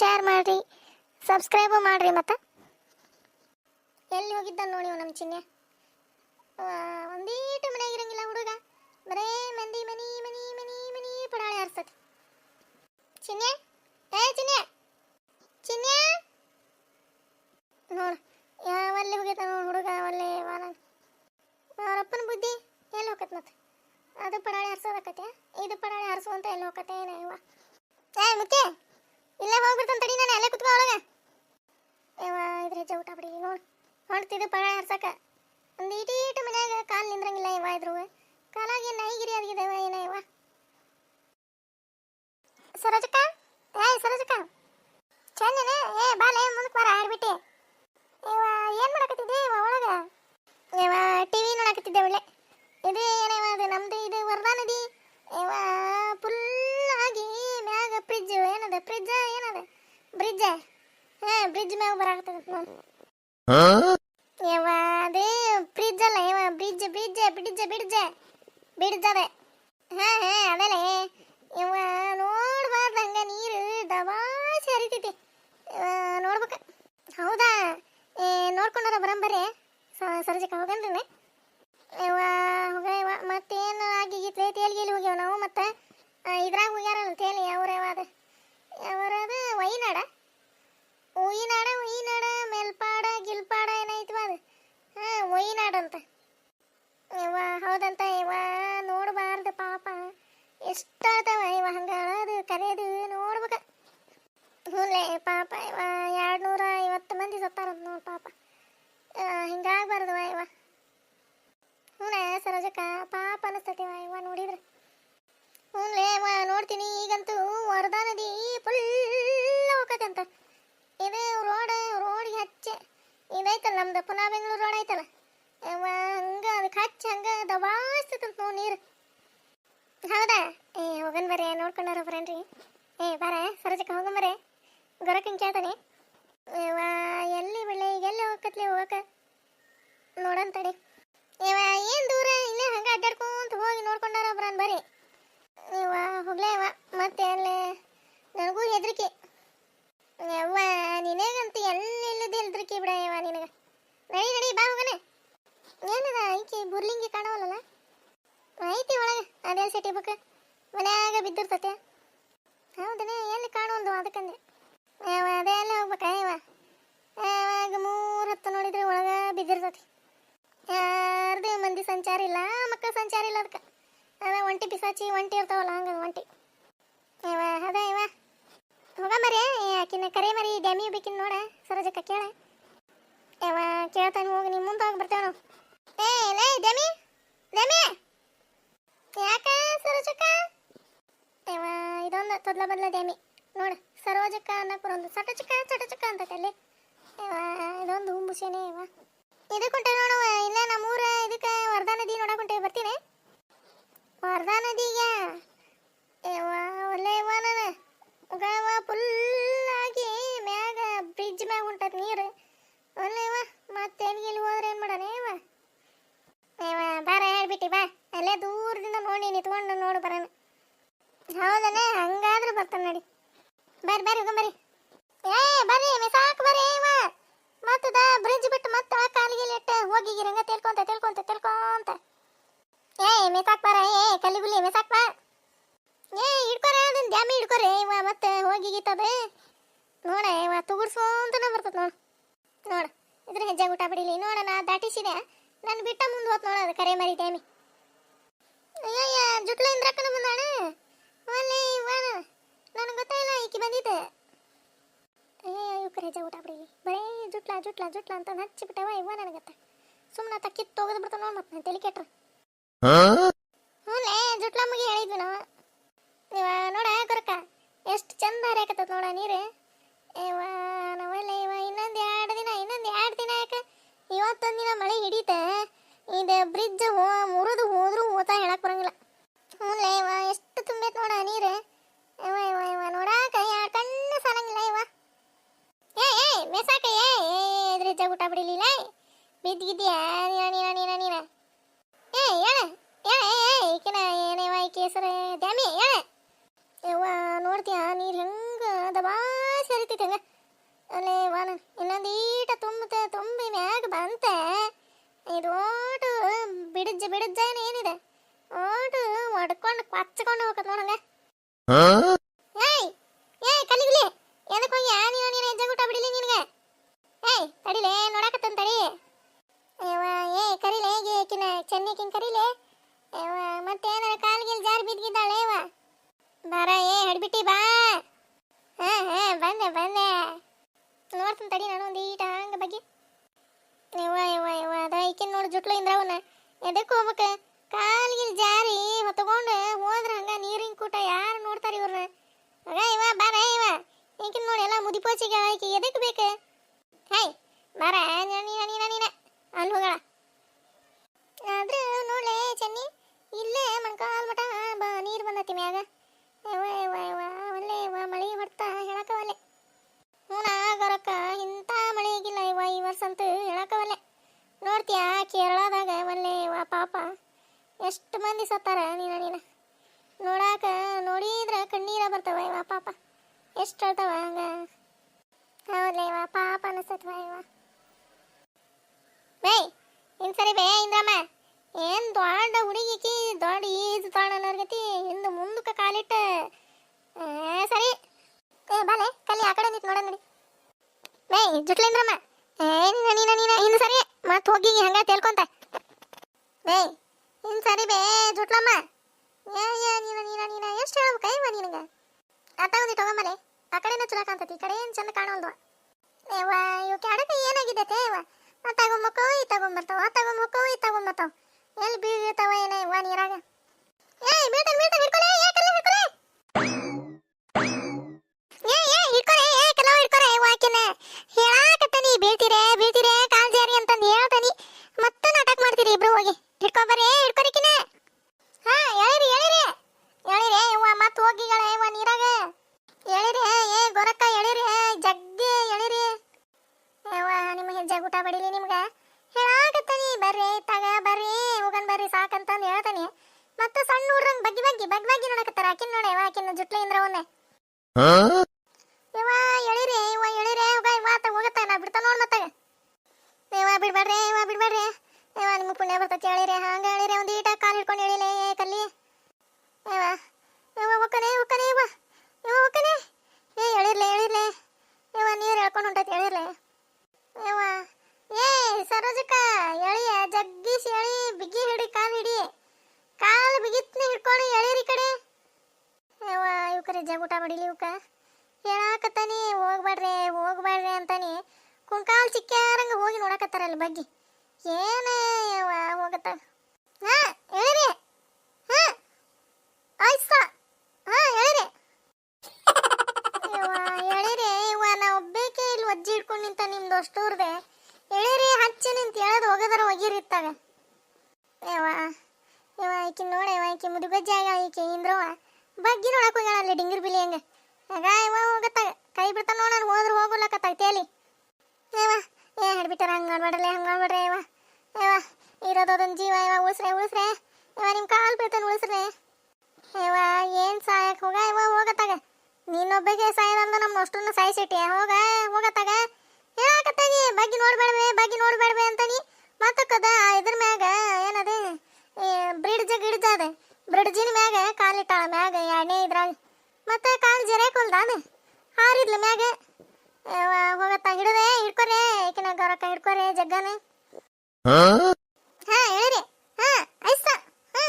Share ಮಾಡಿರಿ subscribe ಮಾಡಿರಿ ಮತ್ತು. ಎಲ್ಲಿ ಹೋಗಿದ್ದ ನೋಡಿ ನಮ್ಮ ಚಿನ್ನೆ? ಆ, ಒಂದೀಟು ಮನೆಯಾಗ ಇರಂಗಿಲ್ಲ ಹುಡುಗ ಬರೇ ಮಂದಿ ಮನಿ ಮನಿ ಮನಿ ಮನಿ ಪಡಾಳೆ ಹರ್ಸತಿ ಚಿನ್ನೆ ಏ ಚಿನ್ನೆ ಚಿನ್ನೆ ನೋಡು ಯಾವಲ್ಲಿ ಹೋಗೈತ ನೋಡು ಹುಡುಗ ಒಳ್ಳೆ ವಾನ ಅವರಪ್ಪನ ಬುದ್ಧಿ ಎಲ್ಲಿ ಹೋಗತ್ ಮತ್ತೆ ಅದು ಪಡಾಳೆ ಹರ್ಸೋದಕ್ಕತೆ ಇದು ಪಡಾಳೆ ಹರ್ಸುವಂತ ಎಲ್ಲಿ ಹೋಗತ್ತೆ ಏನ ಇವ ಏ ಮುತ್ತೆ ಇಲ್ಲೇ ಹೋಗ್ಬಿಡ್ತಾನೆ ತಡಿ ನಾನು ಅಲ್ಲೇ ಕುತ್ಕೋ ಒಳಗೆ ಇದ್ರ ಹೆಜ್ಜೆ ಊಟ ಬಿಡಿ ನೋಡು ಹೊಡ್ತಿದ್ದು ಪಳ ಹರ್ಸಕ ಒಂದು ಇಟೀಟು ಮನ್ಯಾಗ ಕಾಲು ನಿಂದ್ರಂಗಿಲ್ಲ ಇವ ಇದ್ರು ಕಾಲಾಗಿ ನೈಗಿರಿ ಆಗಿದೆ ಇವ ಏನ ಇವ ಸರೋಜಕ್ಕ? ಏ, ಸರೋಜಕ್ಕ. ಚಂದನೆ? ಏ ಬಾಲೆ ಮುಂದಕ್ಕೆ ಬಾರ, ಆಡ್ಬಿಟ್ಟೆ. ಇವ ಏನ್ ಮಾಡಕತ್ತಿದ್ದೆ ಇವ ಒಳಗ? ಇವ ಟಿವಿ ನೋಡಕತ್ತಿದ್ದೆ ಒಳ್ಳೆ. ಇದು ಏನೇವ ಅದು ನಮ್ದು ಇದು ವರದಾ ನದಿ ಇವ ಫುಲ್ ಆಗಿ ಮ್ಯಾಗ ಫ್ರಿಜ್ ಏನದ ಫ್ರಿಜ್ ಏನದ ಬ್ರಿಡ್ಜ್ ಹಾ ನೋಡಿ ಇವ ಅದು ಫ್ರಿಜ್ ಅಲ್ಲ ಇವ bridge bridge bridge bridge bridge ಅದೇ. ಹಾ ಹಾ ಅದಲ್ಲ ಇವ ನೋಡ್ಬಾರ್ದು ನೀರು ದಬಾಸಿ ಹರಿತೈತಿ ನೋಡ್ಬೇಕ. ಹೌದಾ? ಏ, ನೋಡ್ಕೊಂಡಾರ ಬರಂಬರಿ ಸರಜಕ್ಕೆ ಹೋಗನ್ರಿ ಇವ ಹೋಗ ಇವ ಮತ್ತೇನು ಆಗಿಗಿತ್ಲೆ ತೇಲ್ಗಿಲಿ ಹೋಗ್ಯಾವ ನಾವು ಮತ್ತೆ? ಇದ್ರಾಗ ಹೋಗ್ಯಾರಲ್ಲ ತೇಲಿ ಅವ್ರ ಯಾವ್ದು? ಯಾವ್ರದು ವೈನಾಡ. ಉಯಿನಾಡ ಉಯಿನಾಡ ಮೇಲ್ಪಾಡ ಗಿಲ್ಪಾಡ ಏನೈತವ ಅದು ಹಾಂ ಒಯ್ನಾಡ್ ಅಂತ ಇವ ಹೌದಂತ ಯವ್ವ ನೋಡಬಾರ್ದು ಪಾಪ. ಎಷ್ಟು ಅಳ್ತಾವ ಇವ ಹಂಗ ಅಳೋದು ಕರೆಯೋದು ನೋಡ್ಬೇಕ ಹ್ಞೂಲೆ ಪಾಪ ಇವ ಎರಡು ನೂರ ಐವತ್ತು ಮಂದಿ ಸತ್ತಾರಂತ ನೋಡು ಪಾಪ ಹಿಂಗಾಗ್ಬಾರ್ದು ಇವ ಹ್ಞೂ ಸರೋಜಕ್ಕ ಪಾಪ ಅನಿಸ್ತೈತಿ ಇವ ಇವ ನೋಡಿದ್ರೆ ಹ್ಞೂಲೆ ಇವ ನೋಡ್ತೀನಿ ಈಗಂತೂ ವರದಾ ನದಿ ಫುಲ್ ಹೋಗತ್ತಂತ ಇದು ರೋಡ್ ರೋಡಿಗೆ ಹಚ್ಚೆ ಇದೈತಲ್ಲ ನಮ್ದು ಪುನಃ ಬೆಂಗಳೂರು ರೋಡ್ ಐತಲ್ಲ ಇವ ಹಂಗ ಅದಕ್ಕೆ ಹಚ್ಚಿ ಹಂಗ ದಬಾಸ್ತಂತ ನೋಡಿ ನೀರು ಹೌದಾ ಏ ಹೋಗನ್ ಬರೇ ನೋಡ್ಕೊಂಡಾರ ಫ್ರೆಂಡ್ರಿ ಏ ಬಾರ ಸರೋಜಕ್ಕ ಹೋಗನ್ ಬರೇ ಗೊರಕನ್ ಕೇಳ್ತಾನೆ ಇವ ಎಲ್ಲಿ ಬೆಳೆ ಈಗ ಎಲ್ಲಿ ಹೋಗತ್ಲಿ ಹೋಗಕ ನೋಡನ್ ತಡಿ ಇವ ಏನ್ ದೂರ ಇಲ್ಲೇ ಹಂಗ ಅಡ್ಡಾಡ್ಕೊಂತ ಹೋಗಿ ಬರೀ ಇವ ಹೋಗ್ಲೇ ಇವ ಮತ್ತೆ ಅಲ್ಲೇ ನನಗೂ ಹೆದರಿಕೆ. ಯವ್ವ, ನಿನಗಂತೂ ಎಲ್ಲಿಲ್ಲದ ಹೆದರಿಕೆ ಬಿಡ ಯವ್ವ ನಿನಗ. ನಡಿ ನಡಿ, ಬಾ ಹೋಗನೆ. ಏನದ ಐಕಿ ಬುರ್ಲಿಂಗಿ ಕಾಣವಲ್ಲಲ್ಲ? ಐತಿ ಒಳಗೆ, ಅದೇ ಸಿಟಿ ಬುಕ್ ಮನ್ಯಾಗ ಬಿದ್ದಿರ್ತತೆ ಹೌದನೇ, ಎಲ್ಲಿ ಕಾಣುವಲ್ದು ಅದಕ್ಕಂದೆ. ಯವ್ವ, ಅದೇ ಎಲ್ಲ ಹೋಗ್ಬೇಕ ಇವ ಯಾವಾಗ ಮೂರು ಹತ್ತು ನೋಡಿದ್ರೆ ಒಳಗ ಬಿದ್ದಿರ್ತತಿ ಯಾರ್ದು ಮಂದಿ ಸಂಚಾರ ಇಲ್ಲ ಮಕ್ಕಳ ಸಂಚಾರ ಇಲ್ಲ ಅದಕ್ಕೆ ಅದ ಒಂಟಿ ಒಂಟಿ ಇರ್ತಾವಲ್ಲ ಹಂಗ ಒಂಟಿ. ಇವ, ಅದ ಇವ. ಹೋಗ ಮರಿ ಆಕಿನ ಕರೆ ಮರಿ, ಡ್ಯಾಮಿ ಬೇಕಿನ ನೋಡ, ಸರೋಜಕ್ಕ ಕೇಳ. ಇವ ಕೇಳ್ತಾನೆ ಹೋಗಿ ನಿಮ್ಮ ಮುಂದೆ ಹೋಗಿ ಬರ್ತೇವೆ ನಾವು ಏ, ಲೇ, ಡ್ಯಾಮಿ ಡ್ಯಾಮಿ. ಯಾಕ ಸರೋಜಕ್ಕ? ಇವ ಇದೊಂದು ತೊದ್ಲ ಬದ್ಲ ಡ್ಯಾಮಿ. ನೋಡು, ಸರೋಜಕ್ಕ ಅನ್ನಕ್ಕೆ ಒಂದು ಚಟ ಚುಕ ಅಂತ ಕಲ್ಲಿ ಇವ ಇದೊಂದು ಹುಂಬುಸೇನೆ ಇವ ಇದಕ್ಕೆ ನೋಡುವ ಇಲ್ಲ ನಮ್ಮೂರ ಇದಕ್ಕೆ ವರ್ಧಾ ನದಿ ನೋಡಕ್ ಹೊಂಟೇವಿ ಬರ್ತೀನಿ. ವರ್ಧಾ ನದಿಗೆ. ಇವ ನಾನು? ಉಗವ ಫುಲ್ ಆಗಿ ಮ್ಯಾಗ ಬ್ರಿಡ್ಜ್ ಮ್ಯಾಗ ಉಂಟದ ನೀರು. ಇವ ಮತ್ತೆ ಎಲ್ಲಿ ಹೋದ್ರೆ ಏನು ಮಾಡೋಣ ಏವ ಏವ ಬಾರ ಹೇಳ್ಬಿಟ್ಟಿ, ಬಾ. ಅಲ್ಲೇ ದೂರದಿಂದ ನೋಡಿ, ನಿಂತ್ಕೊಂಡು ನೋಡು ಬರೋಣ. ಹೌದನೇ ಹಂಗಾದ್ರೂ ಬರ್ತಾನೆ ನೋಡಿ. ಬರ್ರಿ ಬರ್ರಿ ಹೋಗಂಬರ್ರಿ ಏ, ಬರ್ರಿ, ಮೆಸಾಕ್ ಬರ್ರಿ ಇವ ಮತ್ತದ ಬ್ರಿಡ್ಜ್ ಬಿಟ್ಟು ಮತ್ತೆ ಆ ಕಾಲಿಗೆ ಇಟ್ಟು ಹೋಗಿ ರಂಗ ತಿಳ್ಕೊಂತ ತಿಳ್ಕೊಂತ ತಿಳ್ಕೊಂತ. ಏ ಮೆಸಾಕ್ ಬಾರ ಏ ಕಲ್ಲಿಗುಲಿ ಮೆಸಾಕ್ ಬಾ ಏ, ಹಿಡ್ಕೊರ ಅದನ್ನ ಡ್ಯಾಮಿ ಹಿಡ್ಕೊರೆ, ಇವ ಮತ್ತೆ ಹೋಗಿ ಗೀತದೆ ನೋಡ, ಇವ ತುಗುಡ್ಸೋಂತನ ಬರ್ತದ ನೋಡು. ನೋಡ, ಇದ್ರ ಹೆಜ್ಜೆ ಊಟ ಬಿಡಿಲಿ. ನೋಡ, ನಾ ದಾಟಿಸಿದೆ. ನಾನು ಬಿಟ್ಟ ಮುಂದೆ ಹೋತ್ ನೋಡ ಕರೆ ಮರಿ ಡ್ಯಾಮಿ. ಅಯ್ಯಯ್ಯ, ಜುಟ್ಲ ಇಂದ್ರಕ್ಕನ ಬಂದಾಳ. ಒಳ್ಳೆ ಇವನ ನನಗೆ ಗೊತ್ತಾಯಿಲ್ಲ ಈಕಿ ಬಂದಿದ್ದೆ. ಏ ಇವ್ಕರ ಹೆಜ್ಜೆ ಊಟ ಬಿಡಿಲಿ. ಬರೇ ಜುಟ್ಲ ಜುಟ್ಲ ಜುಟ್ಲ ಅಂತ ಹಚ್ಚಿ ಬಿಟ್ಟವ ಇವ ನನಗತ್ತ ಸುಮ್ಮನೆ ತಕ್ಕಿತ್ತು ತೊಗದು ಬಿಡ್ತಾನ ನೋಡ್ ಮತ್ತೆ ತಲೆ ಕೆಟ್ರ. ಹ್ಞೂ ಜುಟ್ಲಮ್ಮಗೆ ಹೇಳಿದ್ವಿ ನಾವು ಇವ ನೋಡ ಕೊರಕ ಎಷ್ಟು ಚಂದ ಹರಿಯಾಕತ್ತದ ನೋಡ ನೀರು ಇವ ನಾವಲ್ಲ ಇವ ಇನ್ನೊಂದು ಎರಡು ದಿನ ಇನ್ನೊಂದು ಎರಡು ದಿನ ಯಾಕೆ ಇವತ್ತೊಂದು ದಿನ ಮಳೆ ಹಿಡಿತ ಇದು ಬ್ರಿಡ್ಜ್ ಹೋ ಮುರಿದು ಹೋದ್ರೂ ಹೋತಾ ಹೇಳಕ್ ಬರಂಗಿಲ್ಲ ಹ್ಞೂ ಇವ ಎಷ್ಟು ತುಂಬೈತ್ ನೋಡ ನೀರು ಇವ ಇವ ಇವ ನೋಡಾಕ ಎರಡು ಕಣ್ಣು ಸಾಲಂಗಿಲ್ಲ ಇವ ಏ ಏ ಮೇಸಾಕ ಏ ಏ ಇದ್ರ ಊಟ ಬಿಡಿಲಿಲ್ಲ ಬಿದ್ದಿದ್ಯಾ ನೀನ ನೀನ ನೀನ ನೀನ ಏ ಹೇಳ ಹೇಳ ಏ ಈಕಿನ ಏನೇವ ಈಕೆ ಹೆಸರು ದ್ಯಾಮಿ ಹೇಳ ಯವ್ವ ನೋಡ್ತೀಯ ನೀರು ಹೆಂಗ ದಬಾಸಿ ಸೇರಿತೈತಿ ಹಂಗ ಅಲ್ಲೇ ವಾನ ಇನ್ನೊಂದು ಈಟ ತುಂಬುತ್ತೆ ತುಂಬಿ ಮ್ಯಾಗ ಬಂತೆ ಇದು ಓಟು ಬಿಡಜ್ಜ ಬಿಡಜ್ಜ ಏನಿದೆ ಓಟು ಹೊಡ್ಕೊಂಡು ಕೊಚ್ಕೊಂಡು ಹೋಗತ್ ನೋಡಂಗ ಏಯ್ ಏಯ್ ಕಲಿಗ್ಲಿ ಎದಕ್ಕೆ ಹೋಗಿ ಯಾ ನೀನು ನೀನು ಹೆಜ್ಜೆ ಊಟ ಬಿಡಿಲಿ ನಿನಗೆ ಏಯ್ ತಡಿಲೆ ನೋಡಕತ್ತನ್ ತಡಿ ಅಯ್ಯವ್ವ ಏ ಕರಿಲೆ ಕಿನ ಚೆನ್ನಿಕಿನ್ ಕರಿಲೆ ಅಯ್ಯವ್ವ ಮತ್ತೇನಾರ ಕಾಲ್ಗಿಲ್ ಜಾರಿ ಬಿದ್ದಿದ್ದಾಳೆ ಅವ ಬಾರ ಏ ಹಿಡ್ಬಿಟ್ಟಿ ಬಾ ಹಾ ಹಾ ಬಂದೆ ಬಂದೆ ನೋಡ್ತೀನಿ ತಡಿ ನಾನು ಒಂದು ಈಟ ಹಂಗ ಬಗ್ಗೆ ಯವ್ವ ಯವ್ವ ಯವ್ವ ಅದ ಈಕಿನ್ ನೋಡು ಜುಟ್ಲು ಇಂದ್ರವನ ಎದಕ್ಕೆ ಹೋಗ್ಬೇಕ ಕಾಲ್ಗಿಲ್ ಜಾರಿ ಹೊತ್ಕೊಂಡು ಹೋದ್ರ ಹಂಗ ನೀರಿನ ಕೂಟ ಯಾರು ನೋಡ್ತಾರ ಇವ್ರನ್ನ ಮಗ ಇವ ಬಾರ ಇವ ಈಕಿನ್ ನೋಡಿ ಎಲ್ಲ ಮುದಿಪೋಚಿಗೆ ಆಕಿ ಎದಕ್ಕೆ ಬೇಕು ಹಾಯ್ ಬಾರ ನೀನ ನೀನ ನೀನ ಅಲ್ಲಿ ಹೋಗಳ ಆದ್ರೆ ನೋಡ್ಲೆ ಚೆನ್ನಿ ಇಲ್ಲೇ ಮೊಣಕಾಲ್ ಮಟ ಬ ನೀರು ಬಂದತಿ ಮ್ಯಾಗ ಯವ್ವ ಯವ್ವ ಯವ್ವ ಒಳ್ಳೆ ಯವ್ವ ಮಳೆ ಹೊಡ್ತಾ ಹೇಳಕವಲ್ಲೆ ಹೂನ ಗೊರಕ್ಕ ಇಂಥ ಮಳೆ ಆಗಿಲ್ಲ ಇವ ಈ ವರ್ಷ ಅಂತೂ ಹೇಳಕವಲ್ಲೆ ನೋಡ್ತೀಯಾ ಕೇರಳದಾಗ ಒಳ್ಳೆ ಯವ್ವ ಪಾಪ ಸತ್ತಾರ ನೀನ ನೀನ. ನೋಡಾಕ ನೋಡಿದ್ರ ಕಣ್ಣೀರ ಬರ್ತಾವ ಇವ ಪಾಪ. ಎಷ್ಟು ಹೇಳ್ತಾವ ಹಂಗ? ಹೌದ್ಲೆ ಇವ ಪಾಪ ಅನಿಸ್ತವ ಇವ. ಬೇಯ್ ಇನ್ ಸರಿ ಬೇ ಇಂದ್ರಮ್ಮ. ಏನ್ ದೊಡ್ಡ ಹುಡುಗಿಕಿ ದೊಡ್ಡ ಈಜು ತಾಳನರ್ಗತಿ ಹಿಂದ ಮುಂದಕ್ಕೆ ಕಾಲಿಟ್ಟ. ಸರಿ. ಬಾಲೆ ಕಲಿ ಆ ಕಡೆ ನಿಂತು ನೋಡ. ನೋಡಿ ಬೇ ಜುಟ್ಲೇಂದ್ರಮ್ಮ ಏ, ನೀನ ನೀನ ನೀನ. ಇನ್ನು ಸರಿ ಮತ್ತೆ ಹೋಗಿ ಹಂಗ ತೇಳ್ಕೊಂತ ಬೇ ಇನ್ ಸರಿ ಬೇ ಜುಟ್ಲಮ್ಮ ಏ ಏ, ನೀನ ನೀನ ನೀನ, ಎಷ್ಟು ಹೇಳ್ಬೇಕ ಇವ ನಿನಗ? ಒಂದು ತಗೊಂಬಲೆ ಆ ಕಡೆನ ಚಲೋ ಕಾಣ್ತತಿ, ಈ ಕಡೆ ಏನ್ ಚಂದ ಕಾಣೋಲ್ದು. ಏವ ಇವಕ್ಕೆ ಅಡಕ ಏನಾಗಿದೆ ಇವ ಆ ತಗೊಂಬಕ್ಕೋ ಈ ತಗೊಂಬರ್ತಾವ ಆ ತಗೊಂಬಕ್ಕೋ ಈ ತಗೊಂಬರ್ತಾವ ಎಲ್ಲಿ ಬೀಳ್ತಾವ ಏನ ಇವ ನೀರಾಗ? ಏಯ್ ಬೀಳ್ತಾನ ಬೀಳ್ತಾನ ಹಿಡ್ಕೊಳೆ ಏ ಕಲ್ಲ ಹಿಡ್ಕೊಳೆ ಏ ಏ ಹಿಡ್ಕೊಳೆ ಏ ಕಲ್ಲ ಹಿಡ್ಕೊಳೆ ವಾಕಿನ ಹೇಳಾಕತ್ತನಿ ಬೀಳ್ತೀರೆ ಬೀಳ್ತೀರೆ ಕಾಲ್ ಜಾರಿ ಅಂತಂದು ಹೇಳ್ತಾನಿ ಮತ್ತೆ ನಾಟಕ ಮಾಡ್ತೀರಿ ಇಬ್ರು ಹೋಗಿ ಹಿಡ್ಕೊಂಬರೇ ಹಿಡ್ಕೊರಿಕಿನ ಹಾ ಹೇಳಿರಿ ಹೇಳಿರಿ ಹೇಳಿರಿ ಇವ ಮತ್ತೆ ಹೋಗಿಗಳ ಇವ ನೀರಾಗ ಹೇಳಿರಿ ಏ ಗೊರಕ್ಕ ಹೇಳಿರಿ ಜಗ್ಗಿ ಹೇಳಿರಿ ಯವ್ವ ಊಟ ಬಡಿಲಿ ನಿಮ್ಗ? ಹೇಳಾಕತ್ತಾನಿ ಬರ್ರಿ ತಗ ಬರ್ರಿ ಹೋಗನ್ ಬರ್ರಿ ಸಾಕಂತಂದು ಹೇಳ್ತಾನೆ. ಮತ್ತೆ ಸಣ್ಣ ಹುಡ್ರಂಗ್ ಬಗ್ಗಿ ಬಗ್ಗಿ ಬಗ್ ಬಗ್ಗಿ ನೋಡಕತ್ತಾರ ಆಕಿನ್ ನೋಡಿ ಯವ್ವ ಆಕಿನ ಜುಟ್ಲ ಇಂದ್ರವನ್ನೇ. ಇವ ಎಳಿರಿ ಇವ ಎಳಿರಿ ಇವ ಹೋಗತ್ತ ನಾ ಬಿಡ್ತಾ ನೋಡ್ ಮತ್ತಾಗ. ಇವ ಬಿಡ್ಬೇಡ್ರಿ ಇವ ಬಿಡ್ಬೇಡ್ರಿ. ಇವ ನಿಮ್ಗೆ ಪುಣ್ಯ ಬರ್ತೈತಿ ಹೇಳಿರಿ ಹಂಗ ಹೇಳಿರಿ ಒಂದ್ ಈಟ ಕಾಲ್ ಹಿಡ್ಕೊಂಡು ಹೇಳಿಲೆ ಏ ಕಲ್ಲಿ ಇವ ಇವ ಒಕ್ಕನೆ ಒಕ್ಕನೆ ಇವ ಇವ ಒಕ್ಕನೆ ಏ ಎಳಿರ್ಲೆ ಎಳಿರ್ಲೆ ಇವ ನೀರು ಹೇಳ್ಕೊಂಡು ಹೊಂಟೈತಿ ಎಳಿರ್ಲೆ ಇವ ಏ ಸರೋಜಕ್ಕ ಎಳಿಯ ಜಗ್ಗೀಶ್ ಎಳಿ ಬಿಗಿ ಹಿಡಿ ಕಾಲು ಹಿಡಿ ಕಾಲು ಬಿಗಿತ್ನೆ ಹಿಡ್ಕೊಂಡು ಎಳಿರಿ ಕಡೆ ಯವ್ವ ಇವ್ಕರೆ ಜಗುಟ ಬಡಿಲಿ ಇವಕ್ಕ ಹೇಳಾಕತ್ತಾನಿ ಹೋಗ್ಬೇಡ್ರಿ ಹೋಗ್ಬೇಡ್ರಿ ಅಂತಾನಿ ಕುಂಕಾಲ್ ಚಿಕ್ಕ್ಯಾರಂಗ ಹೋಗಿ ನೋಡಕತ್ತಾರ ಅಲ್ಲಿ ಬಗ್ಗೆ. ಏನೇ ಹೋಗತ್ತ ಹಾ, ಹೇಳಿರಿ. ಹಾ, ಆಯ್ತು ಹಾ, ಹೇಳಿರಿ. ಹೇಳಿರಿ. ಇವ ನಾ ಒಬ್ಬೇಕೆ ಇಲ್ಲಿ ಒಜ್ಜಿ ಹಿಡ್ಕೊಂಡು ನಿಂತ ನಿಮ್ದು ಅಷ್ಟೂರ್ದೆ ಹೇಳಿರಿ, ಹಚ್ಚಿ ನಿಂತ ಹೇಳೋದು ಹೋಗದಾರ ಒಗಿರಿತ್ತಾಗ ಯವ್ವ ಯವ್ವ, ಈಕಿ ನೋಡಿ ಯವ್ವ, ಈಕಿ ಮುದುಗಜ್ಜಿ ಆಗ ಈಕಿ ಇಂದ್ರವ ಬಗ್ಗಿ ನೋಡಕ್ ಹೋಗ್ಯಾಳ ಅಲ್ಲಿ ಡಿಂಗಿರ್ ಬಿಲಿ ಹಂಗ. ಆಗ ಇವ ಹೋಗತ್ತಾಗ ಕೈ ಬಿಡ್ತಾನ ನೋಡ ಹೋದ್ರು ಹೋಗ್ಲಕತ್ತಾಗ ಹೇಳಿ ಏವ ಏ ಹಿಡ್ಬಿಟ್ಟಾರ ಹಂಗೆ ಮಾಡ್ಬೇಡ್ರಿ ಹಂಗೆ ಮಾಡ್ಬೇಡ್ರಿ ಏವ ಏವ ಇರೋದೊಂದು ಜೀವ ಏವ ಉಳಿಸ್ರೆ ಉಳಿಸ್ರೆ. ಏವ ನಿಮ್ಮ ಕಾಲು ಬೀಳ್ತಾನೆ, ಉಳಿಸ್ರೆ. ಏವ ಏನ್ ಸಾಯಕ್ಕೆ ಹೋಗ ಇವ ಹೋಗತ್ತಾಗ. ನೀನೊಬ್ಬಗೆ ಸಾಯಲ್ಲ ನಮ್ಮ ಅಷ್ಟನ್ನು ಸಾಯಿಸಿಟ್ಟಿ ಹೋಗ, ಹೋಗತ್ತಾಗ ಹೇಳಾಕತ್ತಾಗಿ ಬಗ್ಗಿ ನೋಡ್ಬೇಡ್ವೆ ಬಗ್ಗಿ ನೋಡ್ಬೇಡ್ವೆ ಅಂತಾನಿ ಮತ್ತಕ್ಕದ ಇದ್ರ ಮ್ಯಾಗ ಏನದ ಬ್ರಿಡ್ಜ್ ಗಿಡ್ಜ್ ಅದ ಬ್ರಿಡ್ಜಿನ ಮ್ಯಾಗ ಕಾಲಿಟ್ಟಾಳ ಮ್ಯಾಗ ಎಣ್ಣೆ ಇದ್ರಾಗ ಮತ್ತೆ ಕಾಲು ಜರೇಕೊಲ್ದ ಅದು ಹಾರಿದ್ಲ ಮ್ಯಾಗ ಯವ್ವ, ಹೋಗತ್ತ ಹಿಡದೆ ಹಿಡ್ಕೊರೆ ಈಕಿನ ಗೌರಕ್ಕ ಹಿಡ್ಕೊರೆ ಜಗ್ಗನ ಹಾ ಹೇಳಿರಿ ಹಾ ಐಸ ಹಾ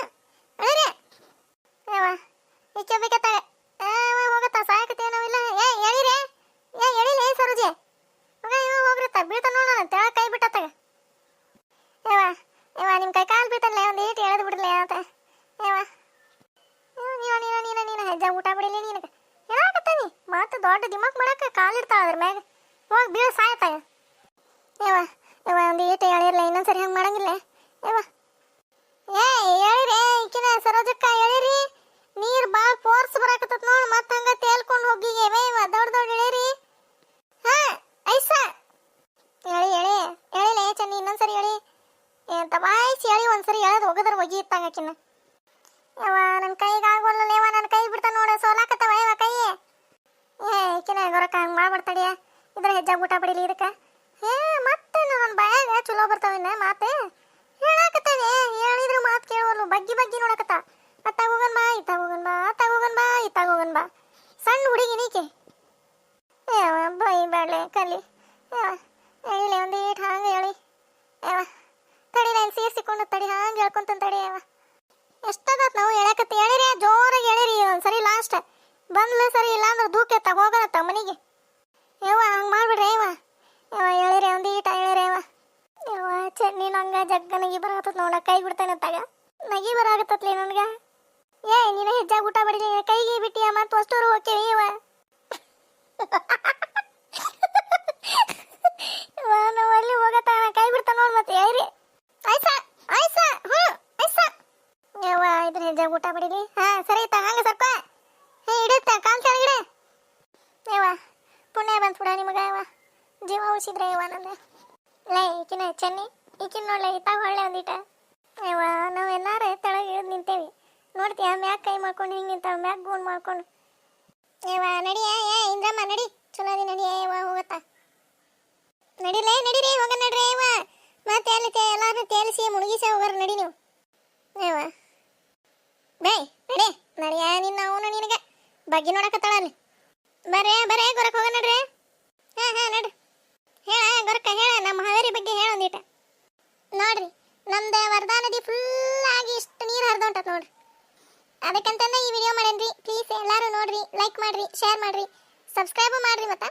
ಹೇಳಿರಿ ಯವ್ವ ಈಕೆ ಬೇಕತ್ತಾಗ ಏ ಹೋಗತ್ತ ಸಾಯಕತ್ತೆ ನಾವಿಲ್ಲ ಏ ಹೇಳಿರಿ ಏ ಹೇಳಿಲ್ಲ ಏ ಸರೋಜೆ ಮಗ ಇವ ಹೋಗ್ರತ್ತ ಬೀಳ್ತ ನೋಡೋಣ ತೆಳ ಕೈ ಬಿಟ್ಟತ್ತಾಗ ಯವ್ವ ಯವ್ವ ನಿಮ್ಮ ಕೈ ಕಾಲು ಬೀಳ್ತಾನಲ್ಲ ಒಂದು ಏಟು ಎಳೆದು ಬಿಡ್ಲೆ ಅಂತ ಯವ್ವ ನೀವ ನೀನ ನೀನ ನೀನ ಹೆಜ್ಜೆ ಊಟ ಬಿಡಿಲಿ ನೀನಗ ಹೇಳಾಕತ್ತಾನಿ ಮತ್ತೆ ದೊಡ್ಡ ದಿಮಾಕ್ ಮಾಡಕ್ಕೆ ಕಾಲಿಡ್ತಾಳ ಅದ್ರ ಮ್ಯಾಗ ಹೋಗಿ ಬೀಳ ಸಾಯ್ತಾಗ ಯವ್ವ ಯವ್ವ ಒಂದು ಏಟು ಎಳಿರ್ಲ ಇನ್ನೊಂದ್ಸರಿ ಹಂಗೆ ಮಾಡಂಗಿಲ್ಲ ಯವ್ವ ಏ ಹೇಳಿರಿ ಈಕಿನ ಸರೋಜಕ್ಕ ಹೇಳಿರಿ ನೀರ್ ಬಾಳ್ ಫೋರ್ಸ್ ಬರಾಕತ್ತತ್ ನೋಡ್ ಮತ್ತ ಹಂಗ ತೇಲ್ಕೊಂಡ್ ಹೋಗಿ ಇವ ದೊಡ್ಡ ದೊಡ್ಡ ಹೇಳಿರಿ ಹಾ ಐಸ ಹೇಳಿ ಹೇಳಿ ಹೇಳಿಲೆ ಚೆನ್ನಿ ಇನ್ನೊಂದ್ಸರಿ ಹೇಳಿ ಎಂತ ಬಾಯ್ಸಿ ಹೇಳಿ ಒಂದ್ಸರಿ ಹೇಳದ್ ಹೋಗದ್ರ ಒಗಿ ಇತ್ತಾಗ ಆಕಿನ ಯವ್ವ ನನ್ನ ಕೈಗೆ ಆಗೋಲ್ಲ ಯವ್ವ ನನ್ನ ಕೈ ಬಿಡ್ತಾ ನೋಡ ಸೋಲಾಕತ್ತವ ಯವ್ವ ಕೈ ಏ ಈಕಿನ ಗೊರಕ ಹಂಗ್ ಮಾಡ್ಬೇಡ ಇದ್ರ ಹೆಜ್ಜಾಗ ಊಟ ಪಡಿಲಿ ಇದಕ್ಕೆ? ಏ ಮತ್ತೆ ನನ್ನ ಬಾಯಾಗ ಚಲೋ ಬರ್ತಾವಿನ ಮಾತೆ? ಹೇಳಾಕತ್ತಾನೆ, ಹೇಳಿದ್ರು ಮಾತು ಕೇಳೋಲ್ಲ ಬಗ್ಗಿ ಬಗ್ಗಿ ನೋಡಕತ್ತ. ಅತ್ತಾಗ ಹೋಗನ್ ಬಾ, ಇತ್ತ ಹೋಗನ್ ಬಾ ಅತ್ತಾಗ ಹೋಗನ್ ಬಾ ಇತ್ತಾಗ ಹೋಗನ್ ಬಾ. ಸಣ್ಣ ಹುಡುಗಿ ನೀಕೆ? ಏವ ಬೈ ಬಾಳೆ, ಕಲಿ. ಎಳಿಲೆ ಒಂದು ಏಟ್ ಹಾಂಗೆ ಹೇಳಿ. ಏವ ತಡಿ ನಾನು ಸೇರಿಸಿಕೊಂಡು ತಡಿ, ಹಾಂಗೆ ಹೇಳ್ಕೊಂತ ತಡಿ ಏವ ಎಷ್ಟಾಗತ್ ನಾವು ಹೇಳಕತ್ತಿ? ಹೇಳಿರಿ ಜೋರಾಗಿ ಹೇಳಿರಿ ಒಂದ್ಸರಿ ಲಾಸ್ಟ್ ಬಂದ್ಲು ಸರಿ ಇಲ್ಲ ಅಂದ್ರೆ ದೂಕೆ ತಗೋಗತ್ತ ಮನೆಗೆ. ಯವ್ವ ಹಂಗೆ ಮಾಡ್ಬಿಡ್ರಿ, ಯವ್ವ. ಯವ್ವ, ಹೇಳಿರಿ, ಒಂದು ಈಟ ಹೇಳಿರಿ, ಯವ್ವ. ಯವ್ವ ಚಟ್ನಿ ನಂಗೆ ಜಗ್ಗ ನಗಿ ಬರಾಕತ್ತದ ನೋಡ ಕೈ ಬಿಡ್ತಾನೆ ತಗ ನಗಿ ಬರಾಕತ್ತತ್ಲಿ ನನಗೆ. ಏ, ನೀನ ಹೆಜ್ಜೆ ಊಟ ಬಡಿಲಿ ಕೈಗೆ ಬಿಟ್ಟಿಯ ಮತ್ತು ಅಷ್ಟೂರು ಹೋಗ್ತೇವೆ ಯವ್ವ. ನಾವು ಅಲ್ಲಿ ಹೋಗತ್ತಾನ ಕೈ ಬಿಡ್ತಾನ ನೋಡಿ ಮತ್ತೆ ಏರಿ ಆಯ್ಸ ಆಯ್ಸ ಹ್ಞೂ ಆಯ್ಸ ಯವ್ವ ಇದನ್ನ ಹೆಜ್ಜಾಗ ಊಟ ಬಡಿಲಿ ಹಾ ಸರಿ ತ ಹಂಗ ಸ್ವಲ್ಪ ಹೇ ಇಡುತ್ತ ಕಾಲ್ ಕೆಳಗಿಡೆ ಯವ್ವ ಪುಣ್ಯ ಬಂತು ಬಿಡ ನಿಮಗ ಯವ್ವ ಜೀವ ಉಳಿಸಿದ್ರೆ ಯವ್ವ ನನ್ನ ಲೇ, ಈಕಿನ ಚೆನ್ನಿ, ಈಕಿನ ನೋಡ್ಲೆ ಇತ್ತಾಗ ಹೊಳ್ಳೆ ಒಂದಿಟ ಯವ್ವ, ನಾವು ಎಲ್ಲಾರ ತಳಗ ಇಳಿದು ನಿಂತೇವಿ. ನೋಡ್ತೀಯ ಮ್ಯಾಕ್ ಕೈ ಮಾಡ್ಕೊಂಡು ಹಿಂಗೆ ನಿಂತಾವ ಮ್ಯಾಕ್ ಗೂಂಡ್ ಮಾಡ್ಕೊಂಡು. ಯವ್ವ ನಡಿಯ ಏ ಇಂದ್ರಮ್ಮ, ನಡಿ. ಚಲೋ ಅದಿ ನಡಿಯ ಯವ್ವ, ಹೋಗತ್ತ. ನಡಿಲೇ, ನಡಿರಿ ಹೋಗ ನಡ್ರಿ, ಯವ್ವ. ಮತ್ತೆ ಅಲ್ಲಿ ತೇ ಎಲ್ಲಾರು ತೇಲಿಸಿ ಮುಳುಗಿಸಿ ಹೋಗೋರು ನಡಿ ನೀವು. ಯವ್ವ. ಬೇ, ನಡಿ, ನಡಿಯ ನಿನ್ನ ಅವನು ನಿನಗೆ. ಬಗ್ಗಿ ನೋಡಕತ್ತಾಳ ಅಲ್ಲಿ ಬರೇ ಬರೇ ಗೊರಕ್ ಹೋಗ ನಡ್ರಿ. ಹಾ ಹಾ ಹೇಳ ಗೊರಕ ಹೇಳ ನಮ್ಮ ಹಾವೇರಿ ಬಗ್ಗೆ ಹೇಳ ಒಂದೀಟ. ನೋಡ್ರಿ, ನಮ್ದು ವರ್ಧಾ ನದಿ ಫುಲ್ ಆಗಿ ಇಷ್ಟು ನೀರು ಹರಿದೊಂಟತ್ ನೋಡ್ರಿ. ಅದಕ್ಕಂತಂದ ಈ ವಿಡಿಯೋ ಮಾಡೇನ್ರಿ. ಪ್ಲೀಸ್ ಎಲ್ಲರೂ ನೋಡ್ರಿ ಲೈಕ್ ಮಾಡ್ರಿ ಶೇರ್ ಮಾಡ್ರಿ ಸಬ್ಸ್ಕ್ರೈಬ್ ಮಾಡ್ರಿ ಮತ್ತೆ.